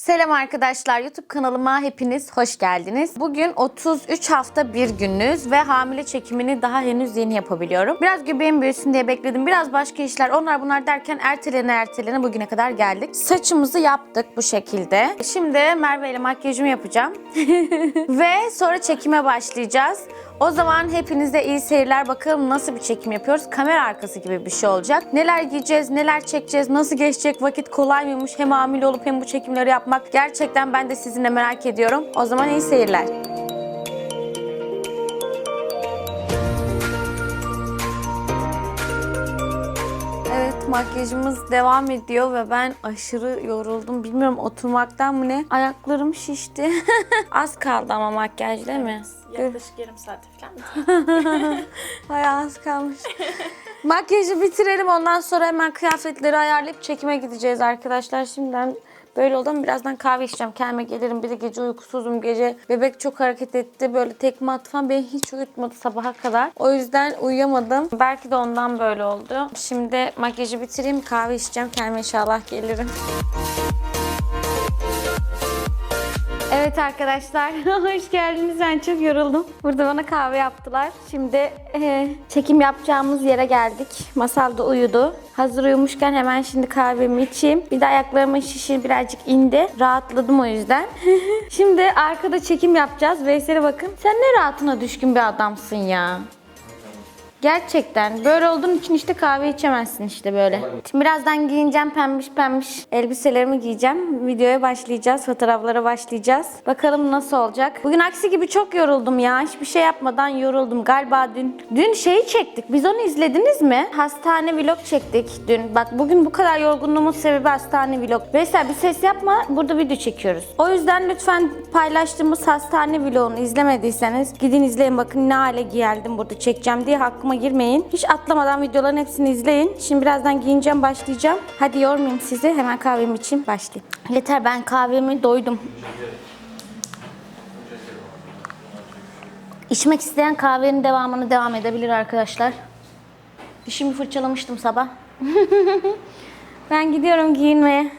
Selam arkadaşlar YouTube kanalıma hepiniz hoş geldiniz. Bugün 33 hafta bir gününüz ve hamile çekimini daha henüz yeni yapabiliyorum. Biraz göbeğim büyüsün diye bekledim. Biraz başka işler onlar bunlar derken ertelene ertelene bugüne kadar geldik. Saçımızı yaptık bu şekilde. Şimdi Merve ile makyajımı yapacağım. ve sonra çekime başlayacağız. O zaman hepinize iyi seyirler. Bakalım nasıl bir çekim yapıyoruz. Kamera arkası gibi bir şey olacak. Neler giyeceğiz, neler çekeceğiz, nasıl geçecek vakit kolay mıymış hem hamile olup hem bu çekimleri yapmak. Gerçekten ben de sizinle merak ediyorum. O zaman iyi seyirler. Makyajımız devam ediyor ve ben aşırı yoruldum. Bilmiyorum oturmaktan mı ne? Ayaklarım şişti. Az kaldı ama makyaj değil mi? Yaklaşık yarım saate falan. Bayağı az kalmış. Makyajı bitirelim ondan sonra hemen kıyafetleri ayarlayıp çekime gideceğiz arkadaşlar. Şimdiden böyle oldu ama birazdan kahve içeceğim. Kendime gelirim. Bir de gece uykusuzum. Gece bebek çok hareket etti. Böyle tekme attı falan. Beni hiç uyutmadı sabaha kadar. O yüzden uyuyamadım. Belki de ondan böyle oldu. Şimdi makyajı bitireyim. Kahve içeceğim. Kendime inşallah gelirim. Evet arkadaşlar, hoş geldiniz. Ben çok yoruldum. Burada bana kahve yaptılar. Şimdi eee, çekim yapacağımız yere geldik. Masal da uyudu. Hazır uyumuşken hemen şimdi kahvemi içeyim. Bir de ayaklarımın şişi birazcık indi. Rahatladım o yüzden. şimdi arkada çekim yapacağız. Veysel'e bakın. Sen ne rahatına düşkün bir adamsın ya. Gerçekten. Böyle olduğun için işte kahve içemezsin işte böyle. Şimdi birazdan giyineceğim pembiş pembiş elbiselerimi giyeceğim. Videoya başlayacağız. Fotoğraflara başlayacağız. Bakalım nasıl olacak. Bugün aksi gibi çok yoruldum ya. Hiçbir şey yapmadan yoruldum. Galiba dün. Dün şeyi çektik. Biz onu izlediniz mi? Hastane vlog çektik dün. Bak bugün bu kadar yorgunluğumun sebebi hastane vlog. Veysel bir ses yapma. Burada video çekiyoruz. O yüzden lütfen paylaştığımız hastane vlogunu izlemediyseniz gidin izleyin. Bakın ne hale geldim burada çekeceğim diye hakkıma girmeyin. Hiç atlamadan videoların hepsini izleyin. Şimdi birazdan giyineceğim başlayacağım. Hadi yormayayım sizi. Hemen kahvemi için başlayayım. Yeter ben kahvemi doydum. İçmek isteyen kahvenin devamını devam edebilir arkadaşlar. Dişimi fırçalamıştım sabah. ben gidiyorum giyinmeye.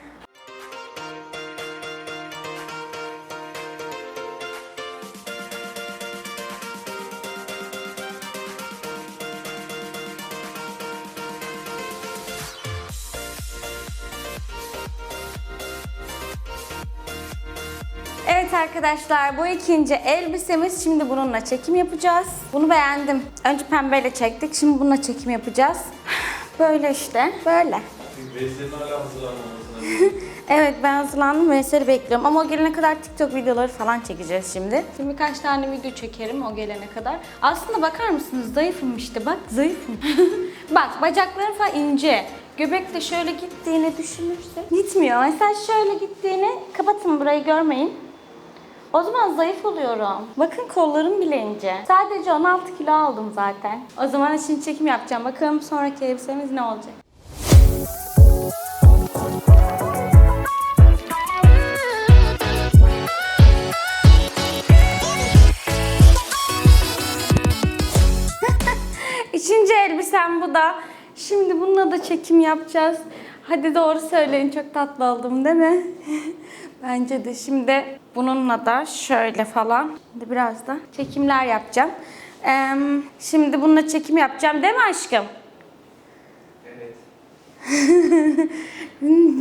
Evet arkadaşlar bu ikinci elbisemiz. Şimdi bununla çekim yapacağız. Bunu beğendim. Önce pembeyle çektik. Şimdi bununla çekim yapacağız. Böyle işte. Böyle. Veysel'in hala hazırlanmamasına Evet ben hazırlandım. Veysel'i bekliyorum. Ama o gelene kadar TikTok videoları falan çekeceğiz şimdi. Şimdi birkaç tane video çekerim o gelene kadar. Aslında bakar mısınız zayıfım işte bak zayıfım. bak bacaklarım falan ince. Göbek de şöyle gittiğini düşünürsek gitmiyor. Mesela şöyle gittiğini kapatın burayı görmeyin. O zaman zayıf oluyorum. Bakın kollarım bile ince. Sadece 16 kilo aldım zaten. O zaman şimdi çekim yapacağım. Bakalım sonraki elbisemiz ne olacak. Üçüncü elbisem bu da. Şimdi bununla da çekim yapacağız. Hadi doğru söyleyin çok tatlı oldum değil mi? Bence de şimdi bununla da şöyle falan. Şimdi biraz da çekimler yapacağım. Ee, şimdi bununla çekim yapacağım değil mi aşkım? Evet.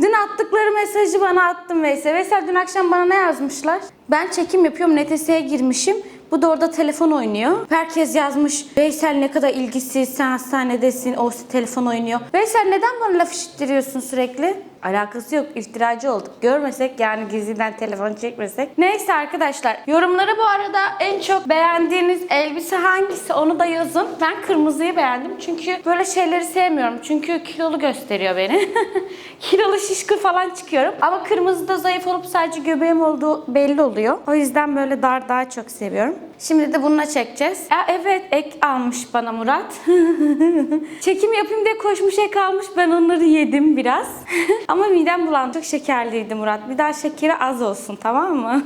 Dün attıkları mesajı bana attın Veysel. Veysel dün akşam bana ne yazmışlar? Ben çekim yapıyorum, NTS'ye girmişim. Bu da orada telefon oynuyor. Herkes yazmış. Veysel ne kadar ilgisiz, sen hastanedesin, o telefon oynuyor. Veysel neden bana laf işittiriyorsun sürekli? Alakası yok, iftiracı olduk. Görmesek yani gizliden telefon çekmesek. Neyse arkadaşlar, yorumlara bu arada en çok beğendiğiniz elbise hangisi onu da yazın. Ben kırmızıyı beğendim çünkü böyle şeyleri sevmiyorum. Çünkü kilolu gösteriyor beni. Kilolu şişko falan çıkıyorum. Ama kırmızıda zayıf olup sadece göbeğim olduğu belli oluyor. O yüzden böyle dar daha çok seviyorum. Şimdi de bununla çekeceğiz. Ya evet ek almış bana Murat. Çekim yapayım diye koşmuş ek almış. Ben onları yedim biraz. Ama midem bulandı. Çok şekerliydi Murat. Bir daha şekeri az olsun tamam mı?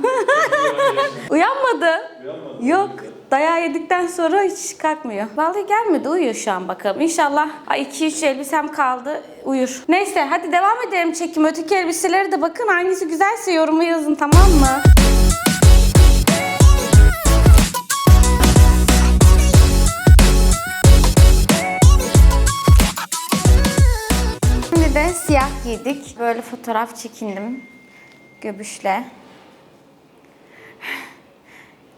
Uyanmadı. Uyanmadı. Yok. Dayağı yedikten sonra hiç kalkmıyor. Vallahi gelmedi uyuyor şu an bakalım. İnşallah 2-3 elbisem kaldı uyur. Neyse hadi devam edelim çekim. Öteki elbiseleri de bakın hangisi güzelse yorumu yazın tamam mı? Giydik. Böyle fotoğraf çekindim. Göbüşle.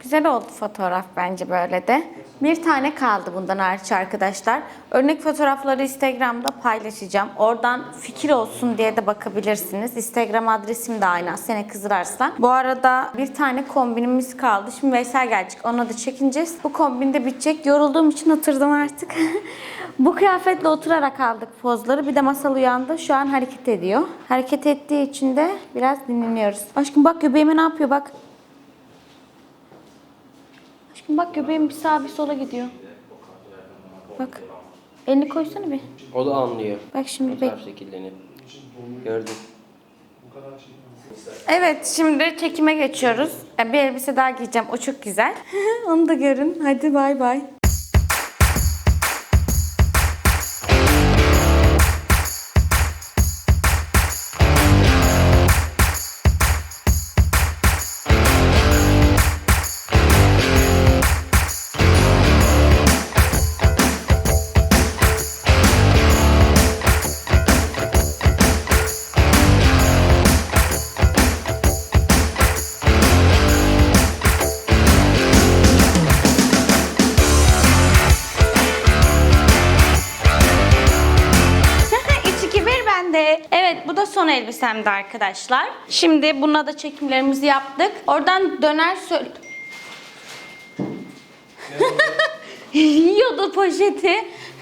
Güzel oldu fotoğraf bence böyle de. Bir tane kaldı bundan hariç arkadaşlar. Örnek fotoğrafları Instagram'da paylaşacağım. Oradan fikir olsun diye de bakabilirsiniz. Instagram adresim de aynı. Sene Arslan. Bu arada bir tane kombinimiz kaldı. Şimdi Veysel gelecek. Ona da çekineceğiz. Bu kombin de bitecek. Yorulduğum için oturdum artık. Bu kıyafetle oturarak aldık pozları. Bir de masal uyandı. Şu an hareket ediyor. Hareket ettiği için de biraz dinleniyoruz. Aşkım bak göbeğime ne yapıyor bak. Aşkım bak göbeğim bir sağa bir sola gidiyor. Bak. Elini koysana bir. O da anlıyor. Bak şimdi bek. Fotoğraf şekillerini. Gördüm. Evet şimdi çekime geçiyoruz. E, Bir elbise daha giyeceğim. O çok güzel. Onu da görün. Hadi bay bay. Son elbisemdi arkadaşlar. Şimdi bununla da çekimlerimizi yaptık. Oradan döner söyle... Yiyordu poşeti.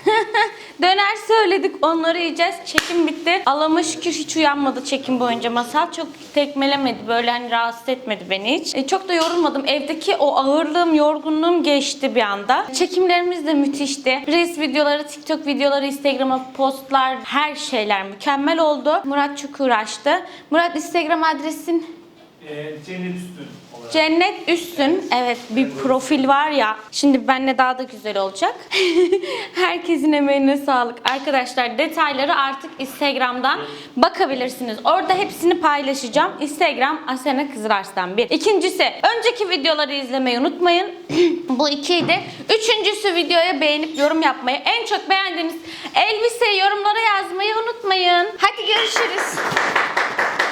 Döner söyledik onları yiyeceğiz. Çekim bitti. Allah'ıma şükür hiç uyanmadı çekim boyunca masal. Çok tekmelemedi böyle hani rahatsız etmedi beni hiç. E, çok da yorulmadım. Evdeki o ağırlığım, yorgunluğum geçti bir anda. Çekimlerimiz de müthişti. Reels videoları, TikTok videoları, Instagram'a postlar, her şeyler mükemmel oldu. Murat çok uğraştı. Murat Instagram adresin Cennet Üstün olarak. Cennet Üstün. Evet bir profil var ya. Şimdi benle daha da güzel olacak. Herkesin emeğine sağlık. Arkadaşlar detayları artık Instagram'dan bakabilirsiniz. Orada hepsini paylaşacağım. Instagram Asena Kızılarslan 1. İkincisi önceki videoları izlemeyi unutmayın. Bu ikiydi. Üçüncüsü videoya beğenip yorum yapmayı. En çok beğendiğiniz elbiseyi yorumlara yazmayı unutmayın. Hadi görüşürüz.